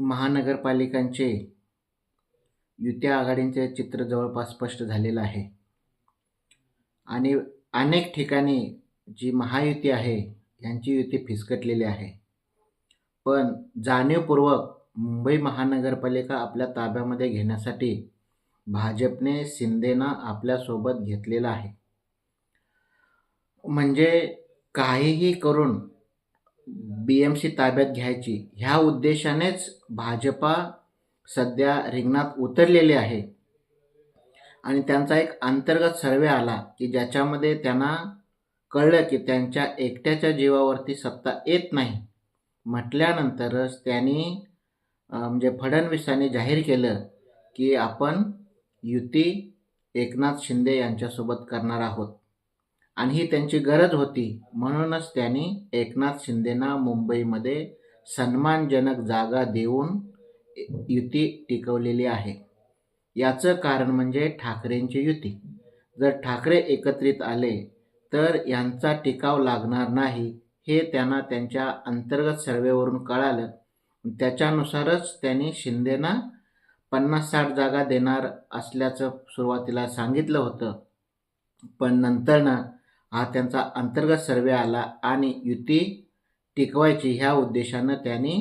महानगरपालिकांचे युती आघाडींचे चित्र जवळपास स्पष्ट झालेलं आहे. आणि अनेक ठिकाणी जी महायुती आहे यांची युती फिसकटलेली आहे. पण जाणीवपूर्वक मुंबई महानगरपालिका आपल्या ताब्यामध्ये घेण्यासाठी भाजपने शिंदेना आपल्यासोबत घेतलेला आहे. म्हणजे काहीही करून बी एम सी ताब्यात घ्यायची. ह्या उद्देशानेच भाजपा सध्या रिंगणात उतरलेले आहे. आणि त्यांचा एक अंतर्गत सर्वे आला की ज्याच्यामध्ये त्यांना कळलं की त्यांच्या एकट्याच्या जीवावरती सत्ता येत नाही. म्हटल्यानंतरच त्यांनी म्हणजे फडणवीसांनी जाहीर केलं की आपण युती एकनाथ शिंदे यांच्यासोबत करणार आहोत. आणि ही त्यांची गरज होती. म्हणूनच त्यांनी एकनाथ शिंदेना मुंबईमध्ये सन्मानजनक जागा देऊन युती टिकवलेली आहे. याचं कारण म्हणजे ठाकरेंची युती. जर ठाकरे एकत्रित आले तर यांचा टिकाव लागणार नाही हे त्यांना त्यांच्या अंतर्गत सर्वेवरून कळालं. त्याच्यानुसारच त्यांनी शिंदेना पन्नास साठ जागा देणार असल्याचं सुरुवातीला सांगितलं होतं. पण नंतर ना हा त्यांचा अंतर्गत सर्वे आला आणि युती टिकवायची ह्या उद्देशानं त्यांनी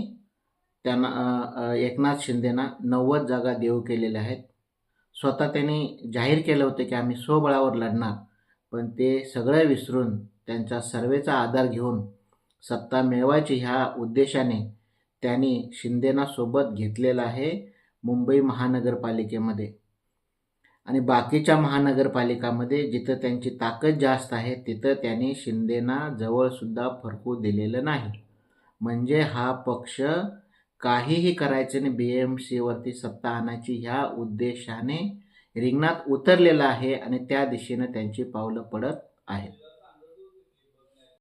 त्यांना एकनाथ शिंदेना नव्वद जागा देऊ केलेल्या आहेत. स्वतः त्यांनी जाहीर केलं होतं की आम्ही स्वबळावर लढणार पण ते सगळं विसरून त्यांच्या सर्वेचा आधार घेऊन सत्ता मिळवायची ह्या उद्देशाने त्यांनी शिंदेना सोबत घेतलेलं आहे मुंबई महानगरपालिकेमध्ये. आणि बाकीच्या महानगरपालिकामध्ये जिथं त्यांची ताकद जास्त आहे तिथं त्यांनी शिंदेना जवळसुद्धा फरकू दिलेलं नाही. म्हणजे हा पक्ष काहीही करायचं आणि बी एम सीवरती सत्ता आणायची ह्या उद्देशाने रिंगणात उतरलेला आहे आणि त्या दिशेनं त्यांची पावलं पडत आहेत.